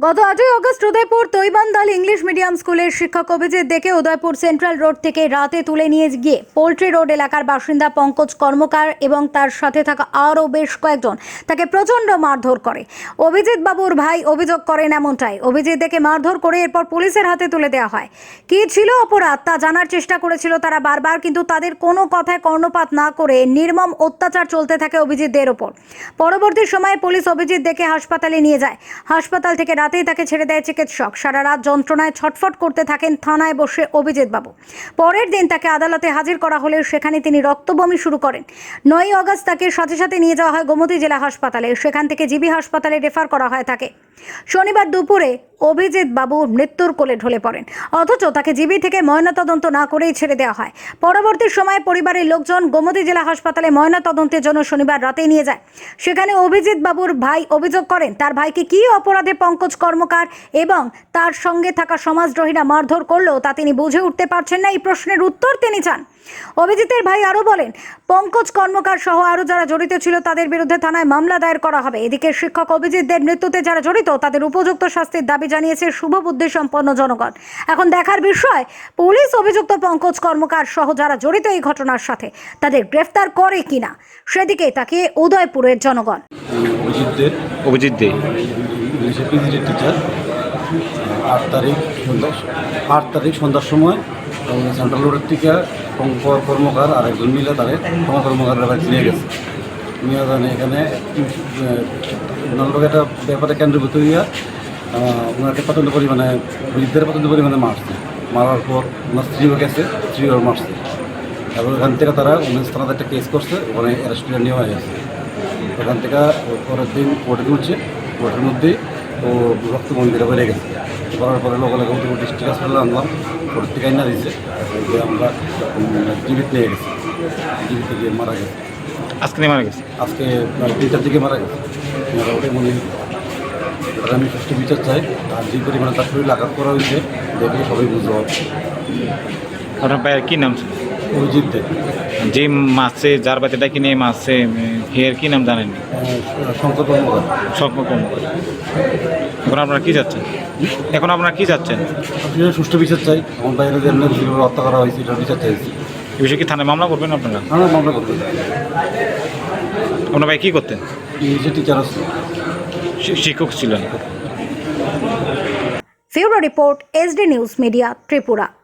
গত আটই August Udaipur Taibandal English medium স্কুলের শিক্ষক অভিজিৎ দেখে উদয়পুর সেন্ট্রাল রোড থেকে রাতে তুলে নিয়ে গিয়ে পোল্ট্রি রোড এলাকার বাসিন্দা পঙ্কজ কর্মকার এবং তার সাথে থাকা আরও বেশ কয়েকজন তাকে প্রচণ্ড মারধর করে। অভিজিৎ বাবুর ভাই অভিযোগ করেন এমনটাই। অভিজিৎ দেখে মারধর করে এরপর পুলিশের হাতে তুলে দেওয়া হয়। কী ছিল অপরাধ তা জানার চেষ্টা করেছিল তারা বারবার, কিন্তু তাদের কোনো কথায় কর্ণপাত না করে নির্মম অত্যাচার চলতে থাকে অভিজিৎদের ওপর। পরবর্তী সময়ে পুলিশ অভিজিৎ দেখে হাসপাতালে নিয়ে যায়। হাসপাতাল থেকে রাতেই তাকে ছেড়ে দেয় চিকিৎসক। সারা রাত যন্ত্রণায় ছটফট করতে থাকেন থানায় বসে অভিজিৎবাবু। পরের দিন তাকে আদালতে হাজির করা হলেও সেখানে তিনি রক্তবমি শুরু করেন। নয় অগস্ট তাকে সাথে সাথে নিয়ে যাওয়া হয় গোমতী জেলা হাসপাতালে। সেখান থেকে জিবি হাসপাতালে রেফার করা হয় তাকে। শনিবার দুপুরে অভিজিৎ বাবু মৃত্যুর কোলে ঢলে পড়েন। অথচ তাকে জিবি থেকে ময়নাতদন্ত না করেই ছেড়ে দেওয়া হয়। পরবর্তী সময়ে পরিবারের লোকজন গোমতী জেলা হাসপাতালে ময়নাতদন্তের জন্য শনিবার রাতে নিয়ে যায়। সেখানে অভিজিৎ বাবুর ভাই অভিযোগ করেন, তার ভাইকে কী অপরাধে পঙ্কজ কর্মকার এবং তার সঙ্গে থাকা সমাজদ্রোহীরা মারধর করলেও তা তিনি বুঝে উঠতে পারছেন না, এই প্রশ্নের উত্তর তিনি চান। অভিজিতের ভাই আরও বলেন, পঙ্কজ কর্মকার সহ আরও যারা জড়িত ছিল তাদের বিরুদ্ধে থানায় মামলা দায়ের করা হবে। এদিকে শিক্ষক অভিজিৎদের মৃত্যুতে যারা জড়িত তাদের উপযুক্ত শাস্তির দাবি জানিয়েছে শুভ বুদ্ধি সম্পন্ন জনগণ। এখন দেখার বিষয় পুলিশ অভিযুক্ত পঙ্কজ কর্মকার সহ যারা জড়িত এই ঘটনার সাথে তাদের গ্রেফতার করে কিনা? সেদিকে তাকিয়ে উদয়পুরের জনগণ। অভিজিৎ দে। টিচার আট তারিখ সন্ধ্যা আট তারিখ সন্ধ্যার সময় সেন্ট্রাল রোডের থেকে কর্মকার আর একজন মিলে তারে পঙ্কজ কর্মকারের নিয়ে গেছে। নিয়ে যান এখানে একটা ব্যাপারে কেন্দ্রীভূত হইয়া ওনাকে প্রচণ্ড পরিমাণে, বৃদ্ধের প্রচণ্ড পরিমাণে মারছে। মারার পর ওনার স্ত্রীও গেছে, স্ত্রীও মারছে। এবং এখান থেকে তারা উনিশ থানাতে একটা কেস করছে, ওখানে অ্যারেস্ট করে নেওয়া হয়েছে। ওখান থেকে পরের দিন কোর্টে তুলছে, কোর্টের মধ্যেই ও রক্ত মন্দিরে বেড়ে গেছে। করার পরে লোক লোক ডিস্ট্রিক্ট হাসপাতালে আনলাম কোর্ট থেকে আইনা দিয়েছে। আমরা জীবিত নিয়ে গেছি। জীবিত গিয়ে মারা গেছে। আজকে মারা গেছে। আজকে প্রায় তিনটার দিকে মারা গেছে। মোটামুটি মনে আমি সুষ্ঠু বিচার চাই। আর যে পরিমাণে তার শরীর আঘাত করা হয়েছে দেখলে সবাই বুঝতে পারবে। আপনার ভাইয়ের কী নাম? ছিল? অভিজিৎ দে। যে মাসে যার বাড়িতে ডাকি নিয়ে মাসে হের কী নাম জানেন? শঙ্কর কর্মকার। স্বপ্ন কম এখন আপনারা কী যাচ্ছেন? এখন আপনারা কী যাচ্ছেন? সুষ্ঠু বিচার চাই। আমার বাইরে যে হত্যা করা হয়েছে এটা বিচার চাইছি। এই বিষয়ে কি থানায় মামলা করবেন আপনারা? আমরা মামলা করতে আপনার ভাই কী করতেন? টিচার শি- শিক্ষক ছিলেন। Bureau report SD news media Tripura.